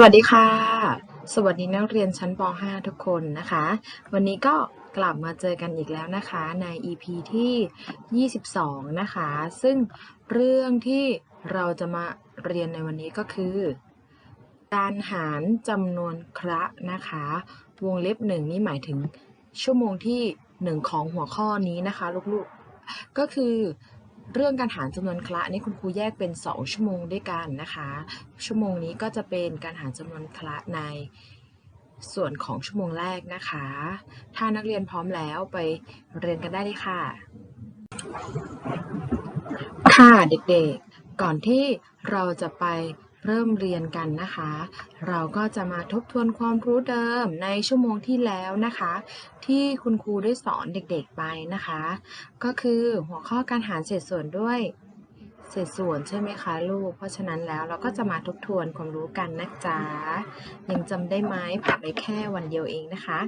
สวัสดีค่ะ สวัสดีนักเรียนชั้นป .5 ทุกคนนะคะ วันนี้ก็กลับมาเจอกันอีกแล้วนะคะใน EP ที่ 22 นะคะ ซึ่งเรื่องที่เราจะมาเรียนในวันนี้ก็คือ การหารจำนวนคระนะคะ วงเล็บหนึ่งนี่หมายถึงชั่วโมงที่หนึ่งของหัวข้อนี้นะคะลูกๆ ก็คือ เรื่องการหารจำนวนคละนี่คุณครูแยกเป็น 2 ชั่วโมงด้วยกันนะคะ ชั่วโมงนี้ก็จะเป็นการหารจำนวนคละในส่วนของชั่วโมงแรกนะคะ ถ้านักเรียนพร้อมแล้วไปเรียนกันได้เลยค่ะ ค่ะเด็กๆ ก่อนที่เราจะไป เริ่มเรียนกันนะคะ เราก็จะมาทบทวนความรู้เดิมในชั่วโมงที่แล้วนะคะ ที่คุณครูได้สอนเด็กๆไปนะคะ ก็คือหัวข้อการหารเศษส่วนด้วยเศษส่วนใช่ไหมคะลูก เพราะฉะนั้นแล้วเราก็จะมาทบทวนความรู้กันนะจ๊ะ ยังจำได้ไหมผ่านไปแค่วันเดียวเองนะคะ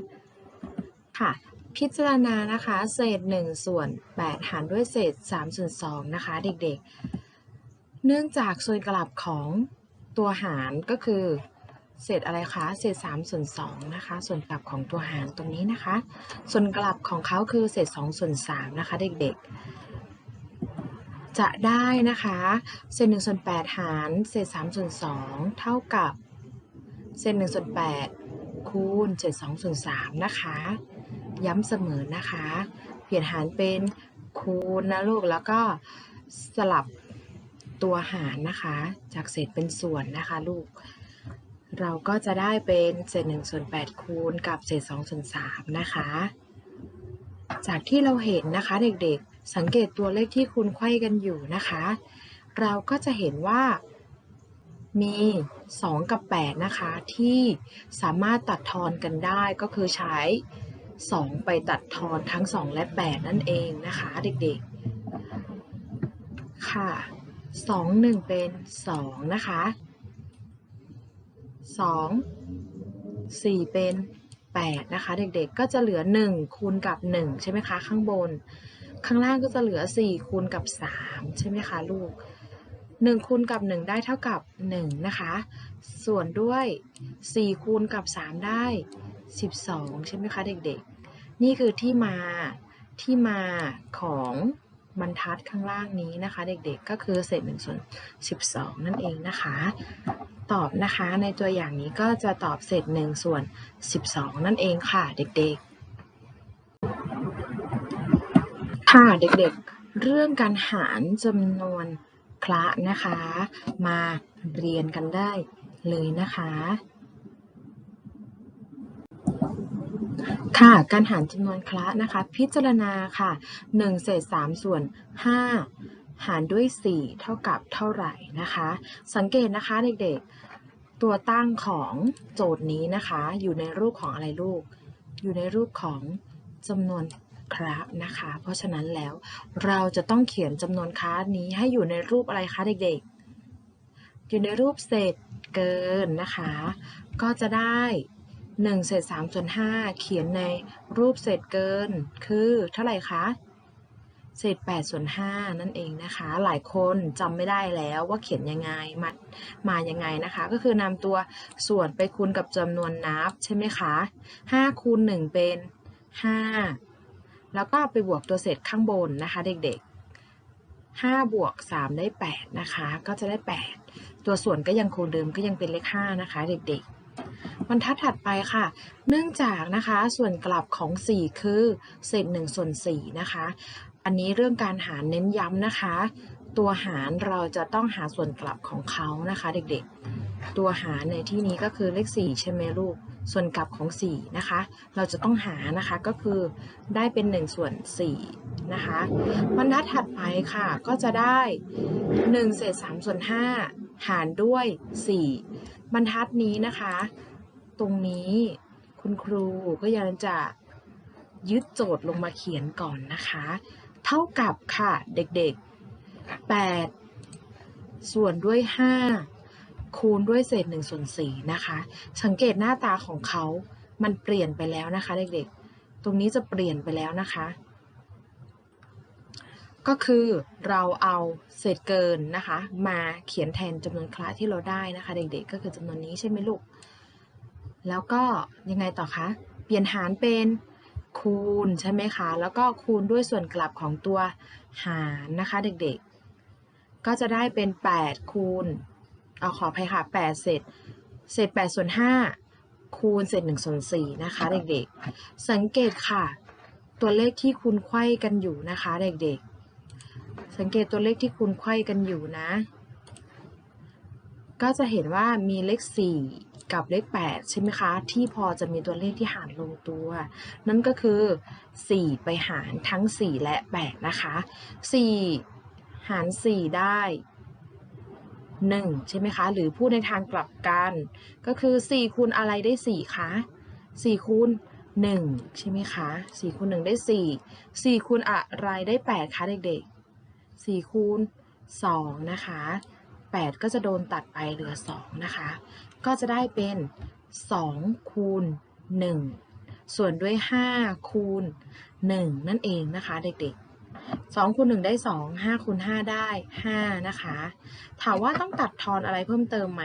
ค่ะ พิจารณานะคะ เศษ 1 ส่วน 8 หารด้วยเศษ3ส่วน2นะคะ เด็กๆ เนื่องจากส่วนกลับของ ตัวหารก็คือเศษอะไรคะ เศษ3ส่วน2นะคะ ส่วนกลับของตัวหารตรงนี้นะคะ ส่วนกลับของเขาคือเศษ2ส่วน3นะคะเด็กๆ จะได้นะคะ เศษ1ส่วน8หารเศษ3ส่วน2เท่ากับ เศษ1ส่วน8คูณเศษ2ส่วน3นะคะ ย้ำเสมอนะคะ เปลี่ยนหารเป็นคูณนะลูก แล้วก็สลับ ตัวหารนะคะ จากเศษเป็นส่วนนะคะลูก เราก็จะได้เป็นเศษ1ส่วน8คูณกับเศษ2ส่วน3นะคะ จากที่เราเห็นนะคะเด็กๆ สังเกตตัวเลขที่คูณไขว้กันอยู่นะคะ เราก็จะเห็นว่ามี 2 กับ 8 นะคะ ที่สามารถตัดทอนกันได้ก็คือใช้ 2 ไปตัดทอนทั้ง 2 และ 8 นั่นเองนะคะ เด็กๆ ค่ะ 2 1เป็น2นะคะ2 4เป็น8นะคะ เด็กๆก็จะเหลือ1คูณกับ1ใช่ไหมคะ ข้างบน ข้างล่างก็จะเหลือ4คูณกับ3ใช่ไหมคะลูก1คูณกับ1ได้เท่ากับ1นะคะ ส่วนด้วย4คูณกับ3ได้12ใช่ไหมคะเด็กๆ นี่คือที่มาที่มาของ บรรทัดข้างล่างนี้นะคะ เด็กๆก็คือเศษ1ส่วน12 นั่นเองนะคะ ตอบนะคะในตัวอย่างนี้ก็จะตอบเศษ1ส่วน12 นั่นเองค่ะ เด็กๆ ค่ะเด็กๆ เรื่องการหารจำนวนคละนะคะ มาเรียนกันได้เลยนะคะ ค่ะการหารจำนวนคละนะคะ พิจารณาค่ะ1เศษ3ส่วน 5 หารด้วย 4 เท่ากับเท่าไหร่นะคะ สังเกตนะคะเด็กๆ ตัวตั้งของโจทย์นี้นะคะ อยู่ในรูปของอะไรลูก อยู่ในรูปของจำนวนคระนะคะ เพราะฉะนั้นแล้วเราจะต้องเขียนจำนวนคระนี้ให้อยู่ในรูปอะไรคะเด็กๆ อยู่ในรูปเศษเกินนะคะ ก็จะได้ 1เศษ3ส่วน5เขียนในรูปเศษเกิน คือเท่าไหร่คะเศษ8ส่วน5นั่นเองนะคะ หลายคนจำไม่ได้แล้วว่าเขียนยังไงมามายังไงนะคะ ก็คือนำตัวส่วนไปคูณกับจำนวนนับใช่ไหมคะ5คูณ1เป็น 5 แล้วก็ไปบวกตัวเศษข้างบนนะคะเด็กๆ5บวก3ได้8นะคะ ก็จะได้ 8 ตัวส่วนก็ยังคงเดิมก็ยังเป็นเลข5นะคะเด็กๆ บรรทัดถัดไปค่ะ เนื่องจากนะคะส่วนกลับของ 4 คือเศษ1ส่วน4นะคะ อันนี้เรื่องการหารเน้นย้ำนะคะ ตัวหารเราจะต้องหาส่วนกลับของเขานะคะ เด็กๆ ตัวหารในที่นี้ก็คือเลข 4 ใช่ไหมลูก ส่วนกลับของ 4 นะคะ เราจะต้องหานะคะก็คือได้เป็น 1 ส่วน4นะคะบรรทัดถัดไปค่ะก็จะได้ 1 เศษ3ส่วน5หารด้วย 4 บรรทัดนี้นะคะ ตรงนี้ คุณครูก็ยังจะยึดโจทย์ลงมาเขียนก่อนนะคะ เท่ากับค่ะเด็กๆ 8 ส่วนด้วย 5 คูณด้วยเศษ1ส่วน4นะคะ สังเกตหน้าตาของเขามันเปลี่ยนไปแล้วนะคะ เด็กๆ ตรงนี้จะเปลี่ยนไปแล้วนะคะ ก็คือเราเอาเศษเกินนะคะ มาเขียนแทนจำนวนคละที่เราได้นะคะ เด็กๆ ก็คือจำนวนนี้ใช่ไหมลูก แล้วก็ยังไงต่อคะ เปลี่ยนหารเป็นคูณใช่ไหมคะ แล้วก็คูณด้วยส่วนกลับของตัวหารนะคะเด็กๆ ก็จะได้เป็น 8 คูณ เอาขออภัยค่ะ 8 เศษ เศษ8ส่วน5คูณเศษ1ส่วน4นะคะเด็กๆ สังเกตค่ะ ตัวเลขที่คูณไขว้กันอยู่นะคะเด็กๆ สังเกตตัวเลขที่คูณไขว้กันอยู่นะ ก็จะเห็นว่ามีเลข 4 กับเลข 8 ใช่ไหมคะ ที่พอจะมีตัวเลขที่หารลงตัว นั่นก็คือ 4 ไปหารทั้ง 4 และ 8 นะคะ 4 หาร 4 ได้ 1 ใช่ไหมคะ หรือพูดในทางกลับกัน ก็คือ 4 คูณอะไรได้ 4 คะ 4 คูณ1 ใช่ไหมคะ 4 คูณ 1 ได้ 4 4 คูณอะไรได้ 8 คะเด็กๆ 4 คูณ 2 นะคะ8ก็จะโดนตัดไปเหลือ 2 นะคะ ก็จะได้เป็น 2 คูณ 1 ส่วนด้วย 5 คูณ 1 นั่นเองนะคะเด็กๆ2คูณ1ได้ 2 5คูณ5ได้ 5 นะคะ ถามว่าต้องตัดทอนอะไรเพิ่มเติมไหม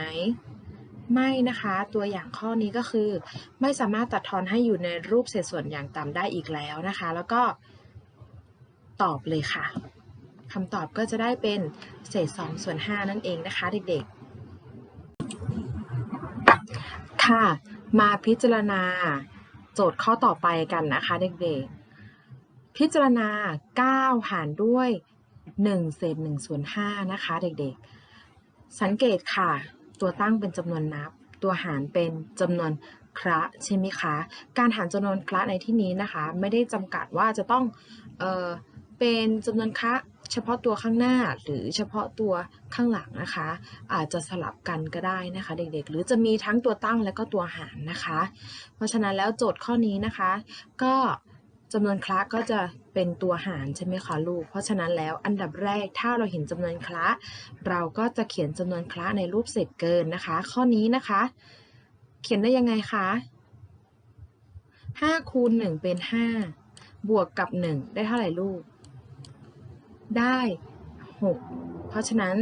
ไม่นะคะ ตัวอย่างข้อนี้ก็คือ ไม่สามารถตัดทอนให้อยู่ในรูปเศษส่วนอย่างต่ำได้อีกแล้วนะคะ แล้วก็ตอบเลยค่ะคำตอบก็จะได้เป็นเศษ2ส่วน5นั่นเองนะคะเด็กๆ ค่ะ มาพิจารณาโจทย์ข้อต่อไปกันนะคะเด็กๆ พิจารณา 9 หารด้วย 1 เศษ1ส่วน5นะคะเด็กๆ สังเกตค่ะ ตัวตั้งเป็นจำนวนนับ ตัวหารเป็นจำนวนคระใช่ไหมคะ การหารจำนวนคระในที่นี้นะคะ ไม่ได้จำกัดว่าจะต้องเออเป็นจำนวนคระ เฉพาะตัวข้างหน้าหรือเฉพาะตัวข้างหลังนะคะ อาจจะสลับกันก็ได้นะคะ เด็กๆ หรือจะมีทั้งตัวตั้งและก็ตัวหารนะคะ เพราะฉะนั้นแล้วโจทย์ข้อนี้นะคะ ก็จำนวนคละก็จะเป็นตัวหารใช่ไหมคะลูก เพราะฉะนั้นแล้วอันดับแรกถ้าเราเห็นจำนวนคละ เราก็จะเขียนจำนวนคละในรูปเศษเกินนะคะ ข้อนี้นะคะ เขียนได้ยังไงคะ5คูณ1เป็น 5 บวกกับ 1 ได้เท่าไหร่ลูก ได้ 6 เพราะฉะนั้น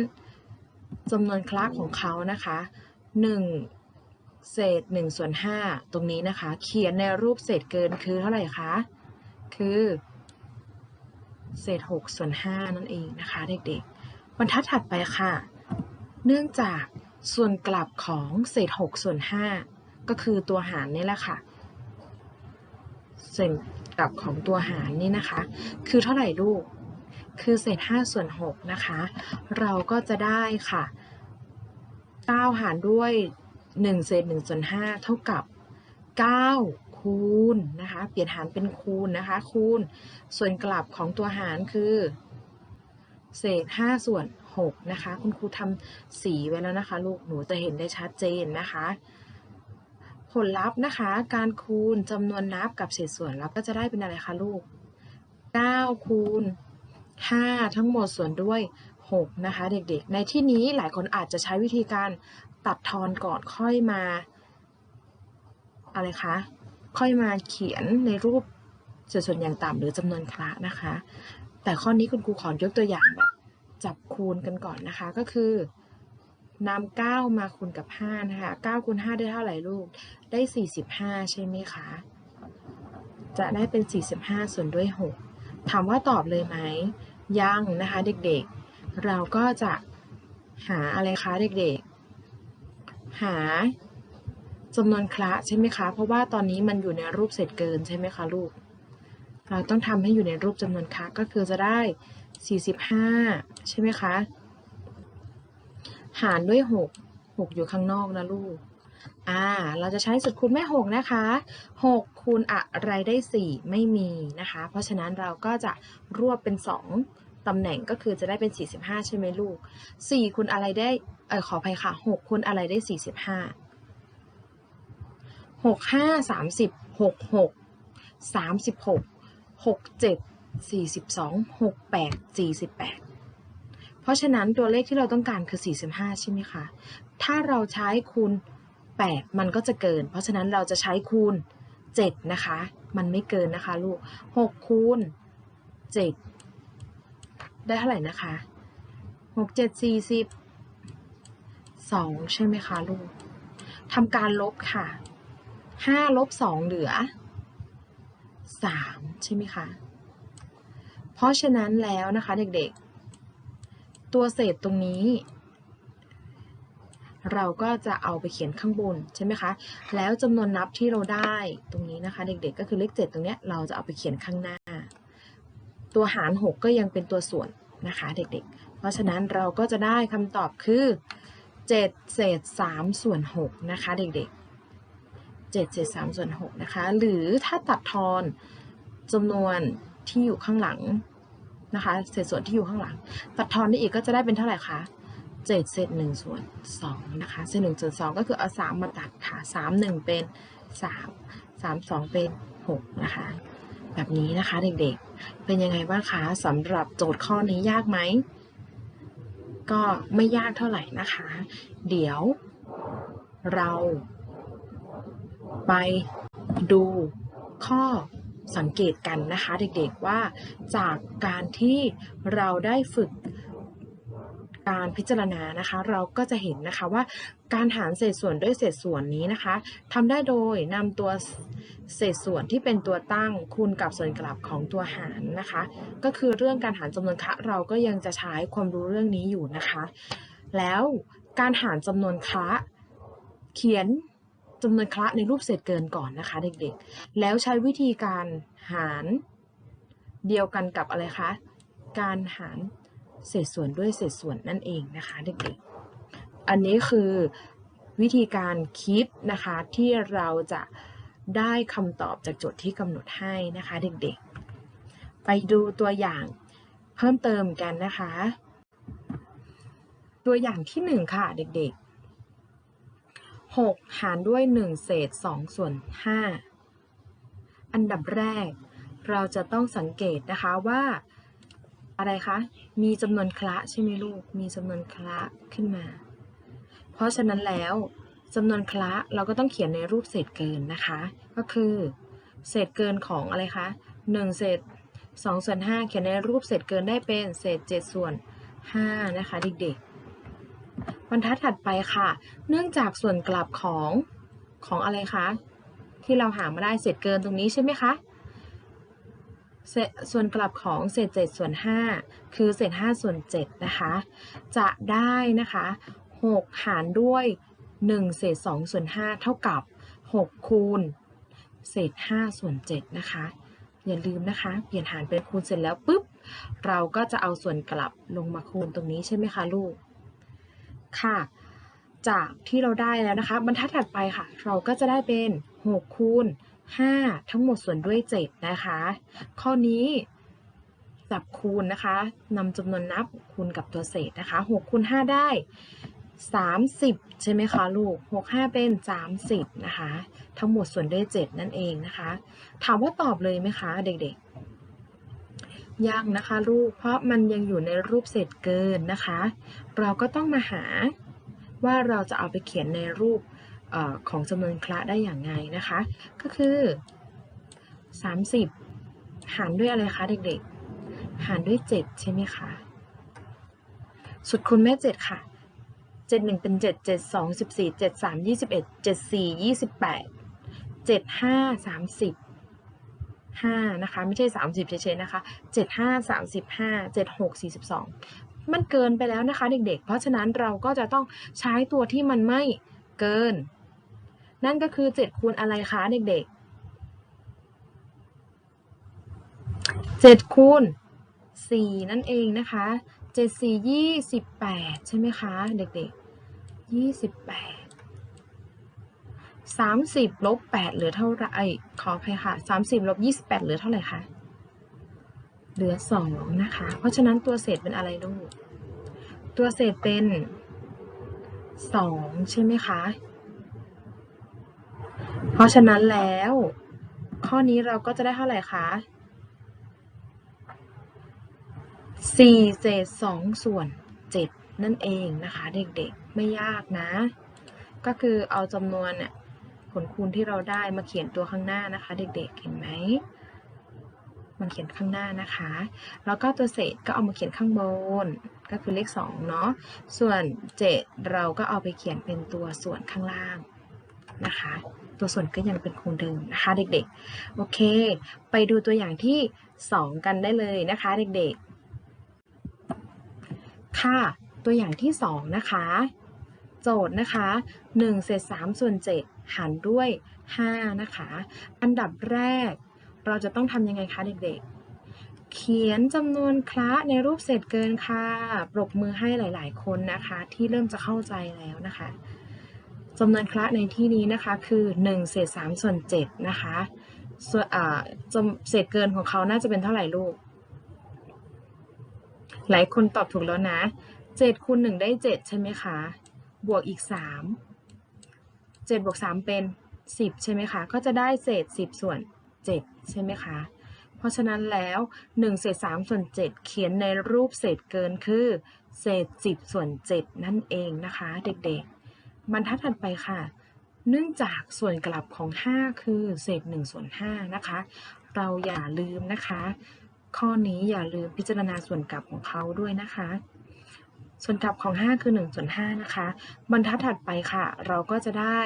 จำนวนคละของเขานะคะ 1 เศษ1ส่วน5ตรงนี้นะคะ เขียนในรูปเศษเกินคือเท่าไหร่คะ คือ เศษ6ส่วน5นั่นเองนะคะ เด็กๆ บรรทัดถัดไปค่ะ เนื่องจากส่วนกลับของเศษ6ส่วน5ก็คือตัวหารนี่แหละค่ะส่วนกลับของตัวหารนี่นะคะ คือเท่าไหร่ลูก คือเศษ5ส่วน6นะคะ เราก็จะได้ค่ะ9หารด้วย 1 เศษ1ส่วน5เท่ากับ 9 คูณนะคะ เปลี่ยนหารเป็นคูณนะคะ คูณ ส่วนกลับของตัวหารคือ เศษ5ส่วน6นะคะ คุณครูทำสีไว้แล้วนะคะ ลูกหนูจะเห็นได้ชัดเจนนะคะ ผลลัพธ์นะคะ การคูณจำนวนนับกับเศษส่วนเราก็จะได้เป็นอะไรคะลูก 9 คูณ 5 ทั้งหมดส่วนด้วย 6 นะคะเด็กๆ ในที่นี้หลายคนอาจจะใช้วิธีการตัดทอนก่อนค่อยมา อะไรคะ ค่อยมาเขียนในรูปเศษส่วนอย่างต่ำหรือจำนวนคละนะคะ แต่ข้อนี้คุณครูขอยกตัวอย่างแบบจับคูณกันก่อนนะคะก็คือนำ9มาคูณกับ 5 นะคะ9คูณ5ได้เท่าไหร่ลูก ได้ 45 ใช่ไหมคะ จะได้เป็น 45 ส่วนด้วย 6 ถามว่าตอบเลยไหมยังนะคะเด็กๆ เราก็จะหาอะไรคะเด็กๆ หาจำนวนคละใช่ไหมคะ เพราะว่าตอนนี้มันอยู่ในรูปเศษเกินใช่ไหมคะลูก เราต้องทำให้อยู่ในรูปจำนวนคละก็คือจะได้ 45 ใช่ไหมคะ หารด้วย 6 6 อยู่ข้างนอกนะลูก อ่าเราจะใช้สุดคูณแม่ 6 นะคะ 6 คูณอะไรได้ 4 ไม่มีนะคะ เพราะฉะนั้นเราก็จะรวบเป็น 2ตำแหน่งก็คือจะได้เป็น 45 ใช่ไหมลูก 4 คูณอะไรได้เออขออภัยค่ะ 6 คูณอะไรได้ 45 6 5 30 6 6 36 6 7 42 68 48 เพราะฉะนั้นตัวเลขที่เราต้องการคือ 45 ใช่ไหมคะ ถ้าเราใช้คูณ 8 มันก็จะเกิน เพราะฉะนั้นเราจะใช้คูณ 7 นะคะ มันไม่เกินนะคะลูก 6 คูณ 7 ได้เท่าไหร่นะคะหกเจ็ดสี่สิบสองใช่ไหมคะลูกทำการลบค่ะห้าลบสองเหลือสามใช่ไหมคะ เพราะฉะนั้นแล้วนะคะเด็กๆ ตัวเศษตรงนี้ เราก็จะเอาไปเขียนข้างบนใช่ไหมคะ แล้วจำนวนนับที่เราได้ตรงนี้นะคะ เด็กๆ ก็คือเลข 7 ตรงเนี้ยเราจะเอาไปเขียนข้างหน้า ตัวหาร 6 ก็ยังเป็นตัวส่วนนะคะเด็กๆ เพราะฉะนั้นเราก็จะได้คำตอบคือ 7 เศษ 3 ส่วน 6 นะคะเด็กๆ7เศษ3ส่วน6นะคะ หรือถ้าตัดทอนจำนวนที่อยู่ข้างหลังนะคะ เศษส่วนที่อยู่ข้างหลัง ตัดทอนได้อีกก็จะได้เป็นเท่าไหร่คะ 7เศษ1ส่วน2นะคะเศษ1ส่วน2ก็คือเอา3มาตัดค่ะ3 1เป็น3 3 2เป็น6นะคะแบบนี้นะคะเด็กๆ เป็นยังไงบ้างคะสำหรับโจทย์ข้อนี้ยากไหม ก็ไม่ยากเท่าไหร่นะคะ เดี๋ยวเราไปดูข้อสังเกตกันนะคะ เด็กๆว่าจากการที่เราได้ฝึก การพิจารณานะคะ เราก็จะเห็นนะคะว่าการหารเศษส่วนด้วยเศษส่วนนี้นะคะทำได้โดยนำตัวเศษส่วนที่เป็นตัวตั้งคูณกับส่วนกลับของตัวหารนะคะ ก็คือเรื่องการหารจำนวนคะเราก็ยังจะใช้ความรู้เรื่องนี้อยู่นะคะ แล้วการหารจำนวนคะเขียนจำนวนคละในรูปเศษเกินก่อนนะคะเด็กๆ แล้วใช้วิธีการหารเดียวกันกับอะไรคะ การหาร เศษส่วนด้วยเศษส่วนนั่นเองนะคะเด็กๆ อันนี้คือวิธีการคิดนะคะที่เราจะได้คำตอบจากโจทย์ที่กำหนดให้นะคะเด็กๆ ไปดูตัวอย่างเพิ่มเติมกันนะคะ ตัวอย่างที่หนึ่งค่ะเด็กๆ 6 หารด้วย 1 เศษ 2 ส่วน 5 อันดับแรก เราจะต้องสังเกตนะคะว่า อะไรคะ มีจำนวนคละใช่ไหมลูก มีจำนวนคละขึ้นมา เพราะฉะนั้นแล้วจำนวนคละเราก็ต้องเขียนในรูปเศษเกินนะคะ ก็คือ เศษเกินของอะไรคะ1เศษ2ส่วน5เขียนในรูปเศษเกินได้เป็นเศษ7ส่วน5นะคะเด็กๆบรรทัดถัดไปค่ะ เนื่องจากส่วนกลับของของอะไรคะที่เราหามาได้เศษเกินตรงนี้ใช่ไหมคะ ส่วนกลับของเศษ7ส่วน5คือเศษ5ส่วน7นะคะจะได้นะคะ6หารด้วย1เศษ2ส่วน5เท่ากับ 6 คูณเศษ5ส่วน7นะคะอย่าลืมนะคะ เปลี่ยนหารเป็นคูณเสร็จแล้วปุ๊บ เราก็จะเอาส่วนกลับลงมาคูณตรงนี้ใช่ไหมคะลูก ค่ะ จากที่เราได้แล้วนะคะ บรรทัดถัดไปค่ะ เราก็จะได้เป็น 6 คูณ 5 ทั้งหมดส่วนด้วย 7 นะคะ ข้อนี้จับคูณนะคะนำจำนวนนับคูณกับตัวเศษนะคะ6คูณ5ได้ 30 ใช่ไหมคะลูก 6 5 เป็น 30 นะคะ ทั้งหมดส่วนด้วย 7 นั่นเองนะคะ ถามว่าตอบเลยไหมคะเด็กๆยังนะคะลูก เพราะมันยังอยู่ในรูปเศษเกินนะคะ เราก็ต้องมาหาว่าเราจะเอาไปเขียนในรูป อของจำนวนคละได้อย่างไงนะคะ ก็คือ 30 หารด้วยอะไรคะเด็กๆ หารด้วย 7 ใช่ไหมคะสุดคูณแม่ 7 ค่ะ 7 1 เป็น 7 7 2 14 7 3 21 7 4 28 7 5 30 5นะคะไม่ใช่ 30 เฉยๆนะคะ 7 5 35 7 6 42 มันเกินไปแล้วนะคะเด็กๆ เพราะฉะนั้นเราก็จะต้องใช้ตัวที่มันไม่เกิน นั่นก็คือ 7 คูณอะไรคะเด็กๆ 7 คูณ 4 นั่นเองนะคะ 7 4 28 ใช่ไหมคะเด็กๆ 28 30ลบ8เหลือเท่าไหร่ขออภัยค่ะ30ลบ28เหลือเท่าไหร่คะเหลือ 2 นะคะ เพราะฉะนั้นตัวเศษเป็นอะไรลูก ตัวเศษเป็น 2 ใช่ไหมคะ เพราะฉะนั้นแล้ว ข้อนี้เราก็จะได้เท่าไหร่คะ4เศษ2ส่วน7นั่นเองนะคะ เด็กๆไม่ยากนะ ก็คือเอาจำนวนเนี่ยผลคูณที่เราได้มาเขียนตัวข้างหน้านะคะ เด็กๆเห็นไหมมันเขียนข้างหน้านะคะ แล้วก็ตัวเศษก็เอามาเขียนข้างบน ก็คือเลข2เนาะ ส่วน 7 เราก็เอาไปเขียนเป็นตัวส่วนข้างล่างนะคะ ตัวส่วนก็ยังเป็นคงเดิมนะคะเด็กๆ โอเค ไปดูตัวอย่างที่ 2 กันได้เลยนะคะเด็กๆ ค่ะ ตัวอย่างที่ 2 นะคะ โจทย์นะคะ1เศษ3ส่วน7หารด้วย 5 นะคะ อันดับแรก เราจะต้องทำยังไงคะเด็กๆเขียนจำนวนคละในรูปเศษเกินค่ะ ปรบมือให้หลาย ๆ คนนะคะ ที่เริ่มจะเข้าใจแล้วนะคะ จำนวนคละในที่นี้นะคะคือ1เศษ3ส่วน7นะคะส่วนอ่าจำเศษเกินของเขาน่าจะเป็นเท่าไหร่ลูก หลายคนตอบถูกแล้วนะ7คูณ1ได้ 7 ใช่ไหมคะ บวกอีก 3 7บวก3เป็น 10 ใช่ไหมคะ ก็จะได้เศษ 10 ส่วน 7 ใช่ไหมคะ เพราะฉะนั้นแล้ว1เศษ3ส่วน 7 เขียนในรูปเศษเกินคือ เศษ 10 ส่วน 7 นั่นเองนะคะ เด็กๆ บรรทัดถัดไปค่ะ เนื่องจากส่วนกลับของ 5 คือเศษ1ส่วน5นะคะ เราอย่าลืมนะคะ ข้อนี้อย่าลืมพิจารณาส่วนกลับของเขาด้วยนะคะ ส่วนกลับของ 5 คือ1ส่วน5นะคะ บรรทัดถัดไปค่ะ เราก็จะได้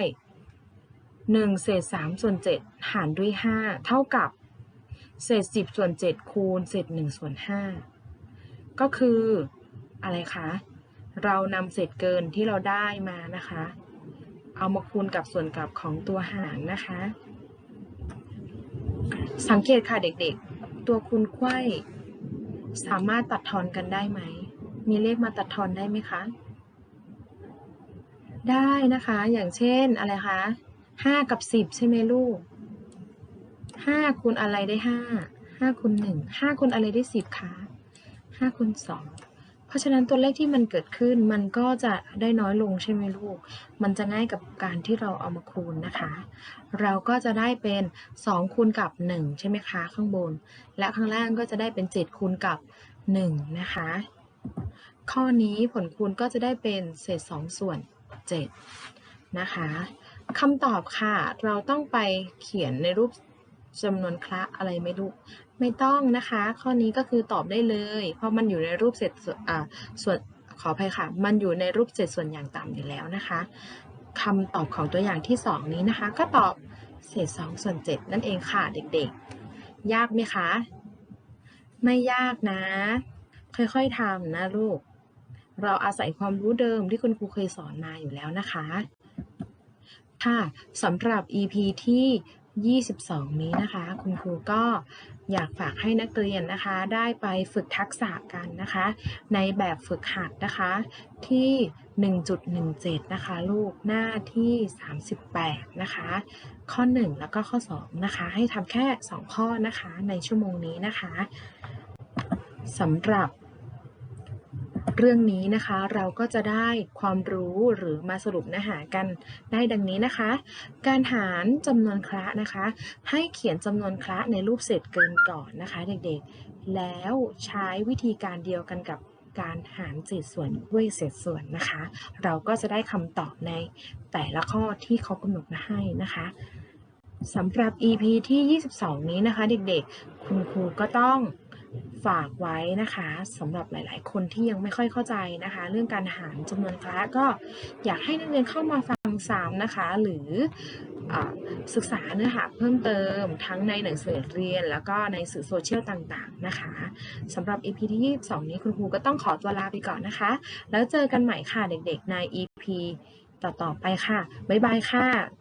1 เศษ3ส่วน7หารด้วย 5 เท่ากับเศษ10ส่วน7คูณเศษ1ส่วน5ก็คืออะไรคะ เรานำเศษเกินที่เราได้มานะคะ เอามาคูณกับส่วนกลับของตัวหารนะคะ สังเกตค่ะเด็กๆ ตัวคูณไขว้สามารถตัดทอนกันได้ไหม มีเลขมาตัดทอนได้ไหมคะ ได้นะคะ อย่างเช่นอะไรคะห้ากับสิบใช่ไหมลูกห้าคูณอะไรได้ห้าห้าคูณหนึ่งห้าคูณอะไรได้สิบคะห้าคูณสอง ราะฉะนั้นตัวเลขที่มันเกิดขึ้นมันก็จะได้น้อยลงใช่ไหมลูก มันจะง่ายกับการที่เราเอามาคูณนะคะ เราก็จะได้เป็น 2 คูณกับ 1 ใช่ไหมคะ ข้างบน และข้างล่างก็จะได้เป็น 7 คูณกับ 1 นะคะ ข้อนี้ผลคูณก็จะได้เป็นเศษ 2 ส่วน 7 นะคะคำตอบค่ะ เราต้องไปเขียนในรูป จำนวนคละอะไรไม่ลูกไม่ต้องนะคะ ข้อนี้ก็คือตอบได้เลย เพราะมันอยู่ในรูปเศษส่วนอ่าส่วนขออภัยค่ะ มันอยู่ในรูปเศษส่วนอย่างต่ำอยู่แล้วนะคะคำตอบของตัวอย่างที่ 2 นี้นะคะ ก็ตอบเศษ2ส่วน7นั่นเองค่ะเด็กๆ ยากไหมคะ ไม่ยากนะ ค่อยๆทำนะลูก เราอาศัยความรู้เดิมที่คุณครูเคยสอนมาอยู่แล้วนะคะ ค่ะสำหรับ EP ที่ 22 นี้นะคะ คุณครูก็อยากฝากให้นักเรียนนะคะ ได้ไปฝึกทักษะกันนะคะ ในแบบฝึกหัดนะคะ ที่ 1.17 นะคะ ลูกหน้าที่ 38 นะคะ ข้อ 1 แล้วก็ข้อ 2 นะคะ ให้ทำแค่ 2 ข้อนะคะในชั่วโมงนี้นะคะสำหรับ เรื่องนี้นะคะ เราก็จะได้ความรู้หรือมาสรุปเนื้อหากันได้ดังนี้นะคะ การหารจำนวนคละนะคะ ให้เขียนจำนวนคละในรูปเศษเกินก่อนนะคะ เด็กๆ แล้วใช้วิธีการเดียวกันกับการหารเศษส่วนด้วยเศษส่วนนะคะ เราก็จะได้คำตอบในแต่ละข้อที่เขากำหนดมาให้นะคะสำหรับ EP ที่ 22 นี้นะคะ เด็กๆ คุณครูก็ต้อง ฝากไว้นะคะสำหรับหลาย ๆ คนที่ยังไม่ค่อยเข้าใจนะคะ เรื่องการหารจำนวนคลาก็อยากให้นักเรียนเข้ามาฟังซ้ำนะคะ หรืออศึกษาเนื้อหาเพิ่มเติมทั้งในหนังสือเรียน แล้วก็ในสื่อโซเชียลต่างๆนะคะสำหรับ EP ที่ 22 นี้คุณครูก็ต้องขอตัวลาไปก่อนนะคะ แล้วเจอกันใหม่ค่ะเด็ก ๆ ใน EP ต่อ ๆ ไปค่ะ บ๊ายบายค่ะ